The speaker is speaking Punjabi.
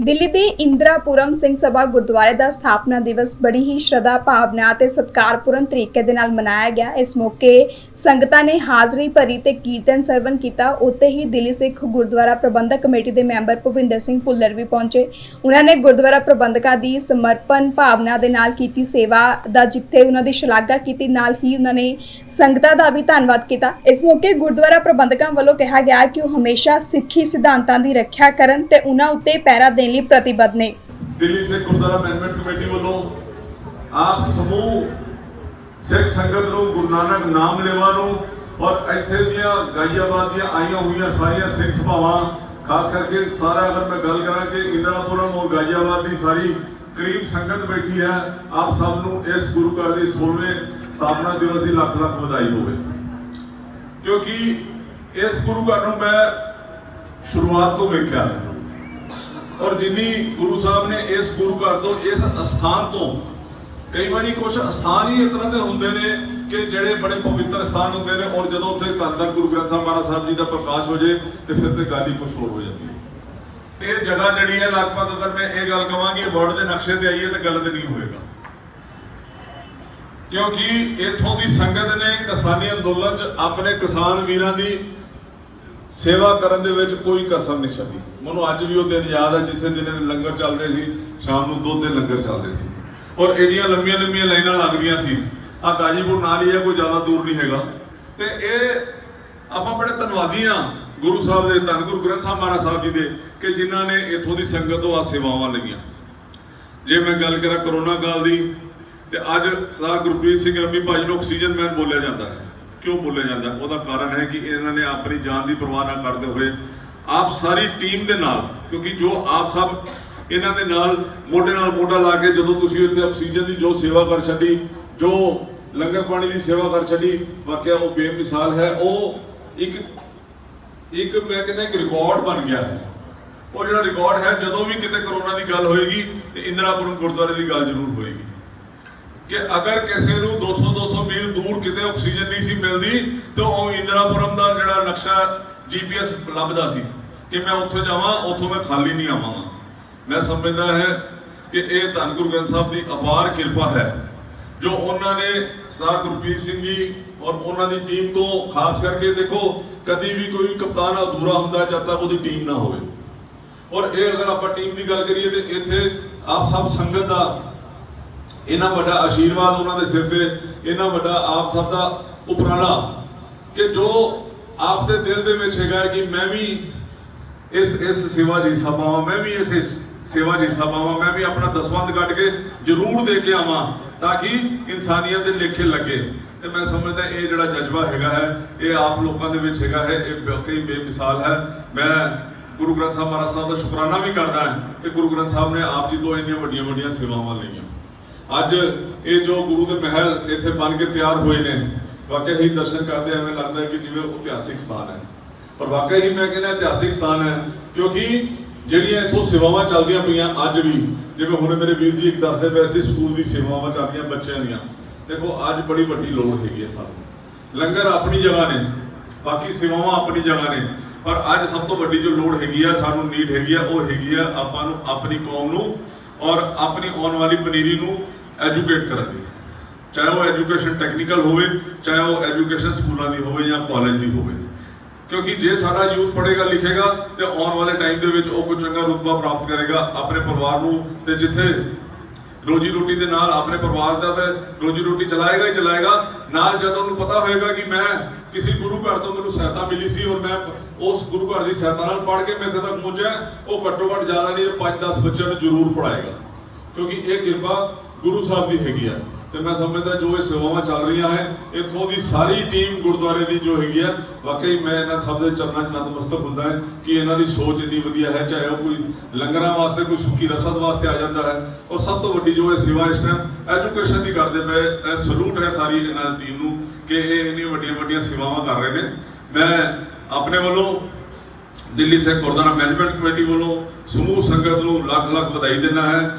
ਦਿੱਲੀ ਦੇ ਇੰਦਰਾਪੁਰਮ ਸਿੰਘ ਸਭਾ ਗੁਰਦੁਆਰੇ ਦਾ ਸਥਾਪਨਾ ਦਿਵਸ ਬੜੀ ਹੀ ਸ਼ਰਧਾ, ਭਾਵਨਾ ਤੇ ਸਤਿਕਾਰਪੂਰਨ ਤਰੀਕੇ ਦੇ ਨਾਲ ਮਨਾਇਆ ਗਿਆ। ਇਸ ਮੌਕੇ ਸੰਗਤਾਂ ਨੇ ਹਾਜ਼ਰੀ ਭਰੀ ਤੇ ਕੀਰਤਨ ਸਰਵਨ ਕੀਤਾ। ਉੱਤੇ ਹੀ ਦਿੱਲੀ ਸਿੱਖ ਗੁਰਦੁਆਰਾ ਪ੍ਰਬੰਧਕ ਕਮੇਟੀ ਦੇ ਮੈਂਬਰ ਭੁਪਿੰਦਰ ਸਿੰਘ ਭੁੱਲਰ ਵੀ ਪਹੁੰਚੇ। ਉਹਨਾਂ ਨੇ ਗੁਰਦੁਆਰਾ ਪ੍ਰਬੰਧਕਾਂ ਦੀ ਸਮਰਪਣ, ਭਾਵਨਾ ਦੇ ਨਾਲ ਕੀਤੀ ਸੇਵਾ ਦਾ ਜਿੱਥੇ ਉਹਨਾਂ ਦੀ ਸ਼ਲਾਘਾ ਕੀਤੀ, ਨਾਲ ਹੀ ਉਹਨਾਂ ਨੇ ਸੰਗਤਾਂ ਦਾ ਵੀ ਧੰਨਵਾਦ ਕੀਤਾ। ਇਸ ਮੌਕੇ ਗੁਰਦੁਆਰਾ ਪ੍ਰਬੰਧਕਾਂ ਵੱਲੋਂ ਕਿਹਾ ਗਿਆ ਕਿ ਉਹ ਹਮੇਸ਼ਾ ਸਿੱਖੀ ਸਿਧਾਂਤਾਂ ਦੀ ਰੱਖਿਆ ਕਰਨ ਤੇ ਉਹਨਾਂ ਉੱਤੇ ਪੈਰਾ ਦੇਣ ਲਈ ਪ੍ਰਤੀਬੱਧ ਨੇ। ਦਿੱਲੀ ਸਿੱਖ ਗੁਰਦੁਆਰਾ ਮੈਨੇਜਮੈਂਟ ਕਮੇਟੀ ਵੱਲੋਂ ਆਪ ਸਮੂਹ ਸਿੱਖ ਸੰਗਤ ਨੂੰ ਗੁਰੂ ਨਾਨਕ ਨਾਮ ਲੈਵਾ ਨੂੰ ਔਰ ਇੱਥੇ ਦੀਆਂ ਗਾਈਆਬਾਦ ਦੀਆਂ ਆਈਆਂ ਹੋਈਆਂ ਸਾਰੀਆਂ ਸਿੱਖ ਸਭਾਵਾਂ, ਖਾਸ ਕਰਕੇ ਸਾਰਾ ਅਗਰ ਮੈਂ ਗੱਲ ਕਰਾਂ ਕਿ ਇੰਦਰਾਪੁਰਮ ਔਰ ਗਾਈਆਬਾਦ ਦੀ ਸਾਰੀ ਕਰੀਬ ਸੰਗਤ ਬੈਠੀ ਹੈ, ਆਪ ਸਭ ਨੂੰ ਇਸ ਗੁਰੂ ਘਰ ਦੀ 16ਵੇਂ ਸਥਾਪਨਾ ਦਿਵਸ ਦੀ ਲੱਖ ਲੱਖ ਵਧਾਈ ਹੋਵੇ। ਕਿਉਂਕਿ ਇਸ ਗੁਰੂ ਘਰ ਨੂੰ ਮੈਂ ਸ਼ੁਰੂਆਤ ਤੋਂ ਵੇਖਿਆ ਹੈ। ਔਰ ਜਿੰਨੀ ਗੁਰੂ ਸਾਹਿਬ ਨੇ ਇਸ ਗੁਰੂ ਘਰ ਤੋਂ, ਇਸ ਅਸਥਾਨ ਤੋਂ, ਕਈ ਵਾਰੀ ਕੁਝ ਅਸਥਾਨ ਹੀ ਇਸ ਤਰ੍ਹਾਂ ਦੇ ਹੁੰਦੇ ਨੇ ਕਿ ਜਿਹੜੇ ਬੜੇ ਪਵਿੱਤਰ ਸਥਾਨ ਹੁੰਦੇ ਨੇ, ਔਰ ਜਦੋਂ ਉੱਥੇ ਧੰਨ ਗੁਰੂ ਗ੍ਰੰਥ ਸਾਹਿਬ ਮਹਾਰਾਜ ਸਾਹਿਬ ਜੀ ਦਾ ਪ੍ਰਕਾਸ਼ ਹੋ ਜੇ, ਤੇ ਫਿਰ ਤੇ ਗੱਲ ਹੀ ਕੁਝ ਹੋਰ ਹੋ ਜਾਂਦੀ ਹੈ। ਇਹ ਜਗ੍ਹਾ ਜਿਹੜੀ ਹੈ, ਲਗਭਗ ਅਗਰ ਮੈਂ ਇਹ ਗੱਲ ਕਵਾਂਗੀ ਵਰਡ ਦੇ ਨਕਸ਼ੇ ਤੇ ਆਈਏ, ਤਾਂ ਗਲਤ ਨਹੀਂ ਹੋਏਗਾ। ਕਿਉਂਕਿ ਇੱਥੋਂ ਦੀ ਸੰਗਤ ਨੇ ਕਿਸਾਨੀ ਅੰਦੋਲਨ 'ਚ ਆਪਣੇ ਕਿਸਾਨ ਵੀਰਾਂ ਦੀ ਸੇਵਾ ਕਰਨ ਦੇ ਵਿੱਚ ਕੋਈ ਕਸਰ ਨਹੀਂ ਛੱਡੀ। ਮੈਨੂੰ ਅੱਜ ਵੀ ਉਹ ਦਿਨ ਯਾਦ ਹੈ ਜਿੱਥੇ ਦਿਨੇ ਲੰਗਰ ਚੱਲਦੇ ਸੀ, ਸ਼ਾਮ ਨੂੰ ਦੁੱਧ ਦੇ ਲੰਗਰ ਚੱਲਦੇ ਸੀ। ਔਰ ਏਡੀਆਂ ਲੰਮੀਆਂ ਲੰਮੀਆਂ ਲਾਈਨਾਂ ਲੱਗਦੀਆਂ ਸੀ। ਆ ਗਾਜੀਪੁਰ ਨਾਲ ਹੀ ਹੈ, ਕੋਈ ਜ਼ਿਆਦਾ ਦੂਰ ਨਹੀਂ ਹੈਗਾ। ਤੇ ਇਹ ਆਪਾਂ ਬੜੇ ਧੰਨਵਾਦੀ ਆ ਗੁਰੂ ਸਾਹਿਬ ਦੇ, ਧੰਨ ਗੁਰੂ ਗ੍ਰੰਥ ਸਾਹਿਬ ਮਹਾਰਾਜ ਸਾਹਿਬ ਜੀ ਦੇ, ਕਿ ਜਿਨ੍ਹਾਂ ਨੇ ਇੱਥੋਂ ਦੀ ਸੰਗਤ ਤੋਂ ਆ ਸੇਵਾਵਾਂ ਲਈਆਂ। ਜੇ ਮੈਂ ਗੱਲ ਕਰਾਂ ਕਰੋਨਾ ਕਾਲ ਦੀ, ਤੇ ਅੱਜ ਸਰਦਾਰ ਗੁਰਪ੍ਰੀਤ ਸਿੰਘ ਰੰਮੀ ਭਾਜੀ ਨੂੰ ਆਕਸੀਜਨ ਮੈਨ ਬੋਲਿਆ ਜਾਂਦਾ ਹੈ। ਕਿਉਂ ਬੋਲਿਆ ਜਾਂਦਾ? ਉਹਦਾ ਕਾਰਨ ਹੈ ਕਿ ਇਹਨਾਂ ਨੇ ਆਪਣੀ ਜਾਨ ਦੀ ਪਰਵਾਹ ਨਾ ਕਰਦੇ ਹੋਏ ਆਪ ਸਾਰੀ ਟੀਮ ਦੇ ਨਾਲ, ਕਿਉਂਕਿ ਜੋ ਆਪ ਸਭ ਇਹਨਾਂ ਦੇ ਨਾਲ, ਮੋਢੇ ਨਾਲ ਮੋਢਾ ਲਾ ਕੇ ਜਦੋਂ ਤੁਸੀਂ ਇੱਥੇ ਆਕਸੀਜਨ ਦੀ ਜੋ ਸੇਵਾ ਕਰ ਛੱਡੀ, ਜੋ ਲੰਗਰ ਪਾਣੀ ਦੀ ਸੇਵਾ ਕਰ ਛੱਡੀ, ਵਾਕਿਆ ਉਹ ਬੇਮਿਸਾਲ ਹੈ। ਉਹ ਇੱਕ ਇੱਕ ਮੈਂ ਕਹਿੰਦਾ ਇੱਕ ਰਿਕਾਰਡ ਬਣ ਗਿਆ ਹੈ। ਉਹ ਜਿਹੜਾ ਰਿਕਾਰਡ ਹੈ, ਜਦੋਂ ਵੀ ਕਿਤੇ ਕਰੋਨਾ ਦੀ ਗੱਲ ਹੋਏਗੀ, ਤੇ ਇੰਦਰਾਪੁਰਮ ਗੁਰਦੁਆਰੇ ਦੀ ਗੱਲ ਜ਼ਰੂਰ ਹੋਏਗੀ। ਕਿ ਅਗਰ ਕਿਸੇ ਨੂੰ 200 200 ਮੀਲ ਦੂਰ ਕਿਤੇ ਆਕਸੀਜਨ ਨਹੀਂ ਸੀ ਮਿਲਦੀ, ਤਾਂ ਉਹ ਇੰਦਰਾਪੁਰਮ ਦਾ ਜਿਹੜਾ ਨਕਸ਼ਾ ਜੀਪੀਐਸ ਲੱਭਦਾ ਸੀ ਕਿ ਮੈਂ ਉੱਥੇ ਜਾਵਾਂ, ਉੱਥੋਂ ਮੈਂ ਖਾਲੀ ਨਹੀਂ ਆਵਾਂਗਾ ਮੈਂ ਸਮਝਦਾ ਹੈ ਕਿ ਇਹ ਧੰਨ ਗੁਰੂ ਗ੍ਰੰਥ ਸਾਹਿਬ ਦੀ ਅਪਾਰ ਕਿਰਪਾ ਹੈ, ਜੋ ਉਹਨਾਂ ਨੇ ਸਰਦਾਰ ਗੁਰਪ੍ਰੀਤ ਸਿੰਘ ਜੀ ਔਰ ਉਹਨਾਂ ਦੀ ਟੀਮ ਤੋਂ ਖਾਸ ਕਰਕੇ ਦੇਖੋ, ਕਦੀ ਵੀ ਕੋਈ ਕਪਤਾਨ ਅਧੂਰਾ ਹੁੰਦਾ ਜਦ ਤੱਕ ਉਹਦੀ ਟੀਮ ਨਾ ਹੋਵੇ। ਔਰ ਇਹ ਅਗਰ ਆਪਾਂ ਟੀਮ ਦੀ ਗੱਲ ਕਰੀਏ ਤੇ ਇੱਥੇ ਆਪ ਸਭ ਸੰਗਤ ਦਾ ਇਹਨਾਂ ਵੱਡਾ ਆਸ਼ੀਰਵਾਦ ਉਹਨਾਂ ਦੇ ਸਿਰ ਤੇ ਇਹਨਾਂ ਵੱਡਾ ਆਪ ਸਭ ਦਾ ਉਪਰਾਲਾ ਕਿ ਜੋ ਆਪ ਦੇ ਦਿਲ ਦੇ ਵਿੱਚ ਹੈਗਾ ਕਿ ਮੈਂ ਵੀ ਇਸ ਇਸ ਸੇਵਾ ਜੀ ਸਭਾਵਾਂ ਮੈਂ ਵੀ ਇਸ ਇਸ ਸੇਵਾ ਜੀ ਸਭਾਵਾਂ ਮੈਂ ਵੀ ਆਪਣਾ ਦਸਵੰਦ ਕੱਢ ਕੇ ਜ਼ਰੂਰ ਦੇ ਕੇ ਆਵਾਂ ਤਾਂ ਕਿ ਇਨਸਾਨੀਅਤ ਦੇ ਲੇਖੇ ਲੱਗੇ। ਤੇ ਮੈਂ ਸਮਝਦਾ ਇਹ ਜਿਹੜਾ ਜਜ਼ਬਾ ਹੈਗਾ ਹੈ, ਇਹ ਆਪ ਲੋਕਾਂ ਦੇ ਵਿੱਚ ਹੈਗਾ ਹੈ, ਇਹ ਵਾਕਈ ਬੇਮਿਸਾਲ ਹੈ। ਮੈਂ ਗੁਰੂ ਗ੍ਰੰਥ ਸਾਹਿਬ ਮਹਾਰਾਜ ਸਾਹਿਬ ਦਾ ਸ਼ੁਕਰਾਨਾ ਵੀ ਕਰਦਾ ਹਾਂ ਕਿ ਗੁਰੂ ਗ੍ਰੰਥ ਸਾਹਿਬ ਨੇ ਆਪ ਜੀ ਤੋਂ ਇੰਨੀਆਂ ਵੱਡੀਆਂ ਵੱਡੀਆਂ ਸੇਵਾਵਾਂ ਲਈਆਂ। ਅੱਜ ਇਹ ਜੋ ਗੁਰੂ ਦੇ ਮਹਿਲ ਇੱਥੇ ਬਣ ਕੇ ਤਿਆਰ ਹੋਏ ਨੇ ਵਾਕਿਆ ਹੀ ਦਰਸ਼ਨ ਕਰਦੇ ਐਵੇਂ ਲੱਗਦਾ ਕਿ ਜਿਵੇਂ ਉਹ ਇਤਿਹਾਸਿਕ ਸਥਾਨ ਹੈ। ਪਰ ਵਾਕਿਆ ਹੀ ਮੈਂ ਕਹਿੰਦਾ ਇਤਿਹਾਸਿਕ ਸਥਾਨ ਹੈ, ਕਿਉਂਕਿ ਜਿਹੜੀਆਂ ਇੱਥੋਂ ਸੇਵਾਵਾਂ ਚੱਲਦੀਆਂ ਪਈਆਂ ਅੱਜ ਵੀ, ਜਿਵੇਂ ਹੁਣ ਮੇਰੇ ਵੀਰ ਜੀ ਇੱਕ ਦੱਸਦੇ ਪਏ ਸੀ, ਸਕੂਲ ਦੀ ਸੇਵਾਵਾਂ ਚੱਲਦੀਆਂ ਬੱਚਿਆਂ ਦੀਆਂ। ਦੇਖੋ, ਅੱਜ ਬੜੀ ਵੱਡੀ ਲੋੜ ਹੈਗੀ ਹੈ ਸਾਨੂੰ। ਲੰਗਰ ਆਪਣੀ ਜਗ੍ਹਾ ਨੇ, ਬਾਕੀ ਸੇਵਾਵਾਂ ਆਪਣੀ ਜਗ੍ਹਾ ਨੇ, ਪਰ ਅੱਜ ਸਭ ਤੋਂ ਵੱਡੀ ਜੋ ਲੋੜ ਹੈਗੀ ਆ, ਸਾਨੂੰ ਨੀਡ ਹੈਗੀ ਆ, ਉਹ ਹੈਗੀ ਆ ਆਪਾਂ ਨੂੰ ਆਪਣੀ ਕੌਮ ਨੂੰ ਔਰ ਆਪਣੀ ਆਉਣ ਵਾਲੀ ਪਨੀਰੀ ਨੂੰ ਐਜੂਕੇਟ ਕਰਨ ਦੀ ਚਾਹੇ ਉਹ ਐਜੂਕੇਸ਼ਨ ਟੈਕਨੀਕਲ ਹੋਵੇ, ਚਾਹੇ ਉਹ ਐਜੂਕੇਸ਼ਨ ਸਕੂਲਾਂ ਦੀ ਹੋਵੇ ਜਾਂ ਕਾਲਜ ਦੀ ਹੋਵੇ। ਕਿਉਂਕਿ ਜੇ ਸਾਡਾ ਯੂਥ ਪੜ੍ਹੇਗਾ, ਲਿਖੇਗਾ ਤੇ ਆਉਣ ਵਾਲੇ ਟਾਈਮ ਦੇ ਵਿੱਚ ਉਹ ਕੋਈ ਚੰਗਾ ਰੁਤਬਾ ਪ੍ਰਾਪਤ ਕਰੇਗਾ ਆਪਣੇ ਪਰਿਵਾਰ ਨੂੰ ਤੇ ਜਿੱਥੇ ਰੋਜੀ ਰੋਟੀ ਦੇ ਨਾਲ ਆਪਣੇ ਪਰਿਵਾਰ ਦਾ ਤੇ ਰੋਜੀ ਰੋਟੀ ਚਲਾਏਗਾ ਹੀ ਚਲਾਏਗਾ, ਨਾਲ ਜਦੋਂ ਉਹਨੂੰ ਪਤਾ ਹੋਏਗਾ ਕਿ ਮੈਂ ਕਿਸੇ ਗੁਰੂ ਘਰ ਤੋਂ ਮੈਨੂੰ ਸਹਾਇਤਾ ਮਿਲੀ ਸੀ ਔਰ ਮੈਂ ਉਸ ਗੁਰੂ ਘਰ ਦੀ ਸਹਾਇਤਾ ਨਾਲ ਪੜ੍ਹ ਕੇ ਮੈਂ ਇੱਥੇ ਤੱਕ ਪਹੁੰਚਿਆ, ਉਹ ਘੱਟੋ ਘੱਟ ਜ਼ਿਆਦਾ ਨਹੀਂ 5-10 ਬੱਚਿਆਂ ਨੂੰ ਜ਼ਰੂਰ ਪੜਾਏਗਾ ਕਿਉਂਕਿ ਇਹ ਕਿਰਪਾ ਗੁਰੂ ਸਾਹਿਬ ਦੀ ਹੈਗੀ ਆ। ਤੇ ਮੈਂ ਸਮਝਦਾ ਜੋ ਇਹ ਸੇਵਾਵਾਂ ਚੱਲ ਰਹੀਆਂ ਹੈ, ਇੱਥੋਂ ਦੀ ਸਾਰੀ ਟੀਮ ਗੁਰਦੁਆਰੇ ਦੀ ਜੋ ਹੈਗੀ ਆ, ਵਾਕਈ ਮੈਂ ਇਹਨਾਂ ਸਭ ਦੇ ਚਰਨਾਂ 'ਚ ਨਤਮਸਤਕ ਹੁੰਦਾ ਹੈ ਕਿ ਇਹਨਾਂ ਦੀ ਸੋਚ ਇੰਨੀ ਵਧੀਆ ਹੈ, ਚਾਹੇ ਉਹ ਕੋਈ ਲੰਗਰਾਂ ਵਾਸਤੇ, ਕੋਈ ਸੁੱਕੀ ਰਸਦ ਵਾਸਤੇ ਆ ਜਾਂਦਾ ਹੈ। ਔਰ ਸਭ ਤੋਂ ਵੱਡੀ ਜੋ ਇਹ ਸੇਵਾ ਇਸ ਟਾਈਮ ਐਜੂਕੇਸ਼ਨ ਦੀ ਕਰਦੇ ਮੈਂ ਸਲੂਟ ਹੈ ਸਾਰੀ ਇਹਨਾਂ ਟੀਮ ਨੂੰ ਕਿ ਇਹ ਇੰਨੀਆਂ ਵੱਡੀਆਂ ਵੱਡੀਆਂ ਸੇਵਾਵਾਂ ਕਰ ਰਹੇ ਨੇ। ਮੈਂ ਆਪਣੇ ਵੱਲੋਂ ਦਿੱਲੀ ਸਿੱਖ ਗੁਰਦੁਆਰਾ ਮੈਨੇਜਮੈਂਟ ਕਮੇਟੀ ਵੱਲੋਂ ਸਮੂਹ ਸੰਗਤ ਨੂੰ ਲੱਖ ਲੱਖ ਵਧਾਈ ਦਿੰਦਾ ਹੈ।